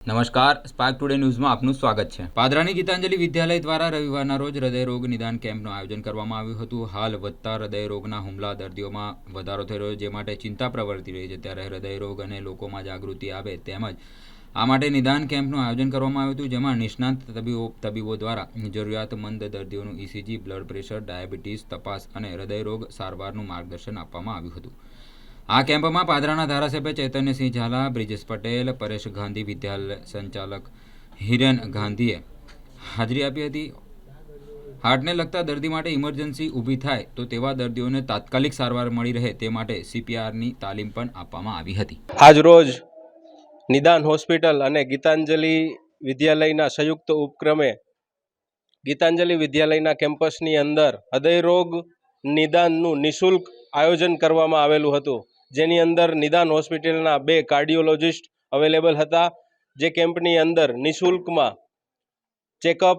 નમસ્કાર spark today ન્યૂઝમાં આપનું સ્વાગત છે. પાદરાની ગીતાંજલિ વિદ્યાલય દ્વારા રવિવારના રોજ હૃદયરોગ નિદાન કેમ્પનું આયોજન કરવામાં આવ્યું હતું. હાલ વધતા હૃદયરોગના હુમલા દર્દીઓમાં વધારો થઈ રહ્યો જે માટે ચિંતા પ્રવર્તી રહી છે. ત્યારે હૃદયરોગ અને લોકોમાં જાગૃતિ આવે તેમજ આ માટે નિદાન કેમ્પનું આયોજન કરવામાં આવ્યું હતું, જેમાં નિષ્ણાંત તબીબો તબીબો દ્વારા જરૂરિયાતમંદ દર્દીઓનું ઇસીજી બ્લડ પ્રેશર ડાયાબિટીસ તપાસ અને હૃદયરોગ સારવારનું માર્ગદર્શન આપવામાં આવ્યું હતું. આ કેમ્પમાં પાદરાના ધારાસભ્ય ચૈતન્યસિંહ ઝાલા, બ્રિજેશ પટેલ, પરેશ ગાંધી વિદ્યાલય સંચાલક હિરેન ગાંધીએ હાજરી આપી હતી. હાર્ટને લગતા દર્દી માટે ઇમરજન્સી ઊભી થાય તો તેવા દર્દીઓને તાત્કાલિક સારવાર મળી રહે તે માટે સીપીઆરની તાલીમ પણ આપવામાં આવી હતી. આજરોજ નિદાન હોસ્પિટલ અને ગીતાંજલિ વિદ્યાલયના સંયુક્ત ઉપક્રમે ગીતાંજલિ વિદ્યાલયના કેમ્પસની અંદર હૃદયરોગ નિદાનનું નિઃશુલ્ક આયોજન કરવામાં આવેલું હતું. જેની અંદર નિદાન હોસ્પિટલના બે કાર્ડિયોલોજિસ્ટ અવેલેબલ હતા, જે કેમ્પની અંદર નિઃશુલ્કમાં ચેકઅપ,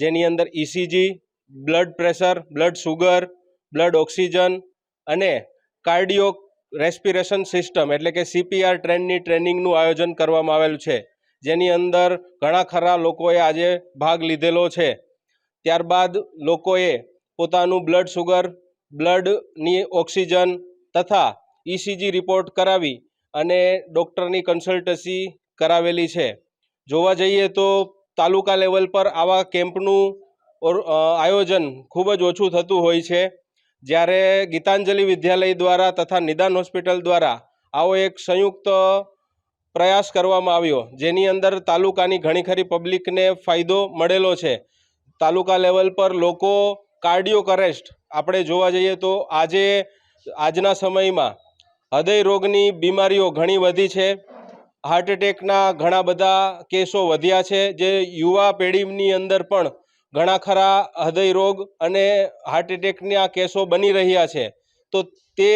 જેની અંદર ECG blood pressure, blood sugar, blood oxygen અને કાર્ડિયો રેસ્પિરેશન સિસ્ટમ એટલે કે સીપીઆર ટ્રેનની ટ્રેનિંગનું આયોજન કરવામાં આવેલું છે. જેની અંદર ઘણા ખરા લોકોએ આજે ભાગ લીધેલો છે. ત્યારબાદ લોકોએ પોતાનું બ્લડ સુગર, બ્લડની ઓક્સિજન તથા ઇસીજી રિપોર્ટ કરાવી અને ડૉક્ટરની કન્સલ્ટન્સી કરાવેલી છે. જોવા જઈએ તો તાલુકા લેવલ પર આવા કેમ્પનું આયોજન ખૂબ જ ઓછું થતું હોય છે. જ્યારે ગીતાંજલિ વિદ્યાલય દ્વારા તથા નિદાન હોસ્પિટલ દ્વારા આવો એક સંયુક્ત પ્રયાસ કરવામાં આવ્યો, જેની અંદર તાલુકાની ઘણી ખરી પબ્લિકને ફાયદો મળેલો છે. તાલુકા લેવલ પર લોકો કાર્ડિયો કરેસ્ટ આપણે જોવા જઈએ તો આજે, આજના સમયમાં હૃદય રોગની બીમારીઓ ઘણી વધી છે. હાર્ટ એટેકના ઘણા બધા કેસો વધ્યા છે જે યુવા પેઢીની અંદર પણ ઘણા ખરા હૃદય રોગ અને હાર્ટ એટેકના કેસો બની રહ્યા છે. તો તે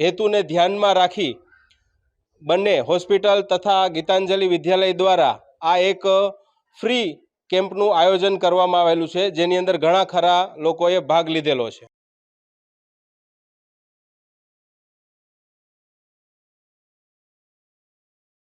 હેતુને ધ્યાનમાં રાખી બંને હોસ્પિટલ તથા ગીતાંજલિ વિદ્યાલય દ્વારા આ એક ફ્રી કેમ્પનું આયોજન કરવામાં આવેલું છે. જેની અંદર ઘણા ખરા લોકોએ ભાગ લીધેલો છે.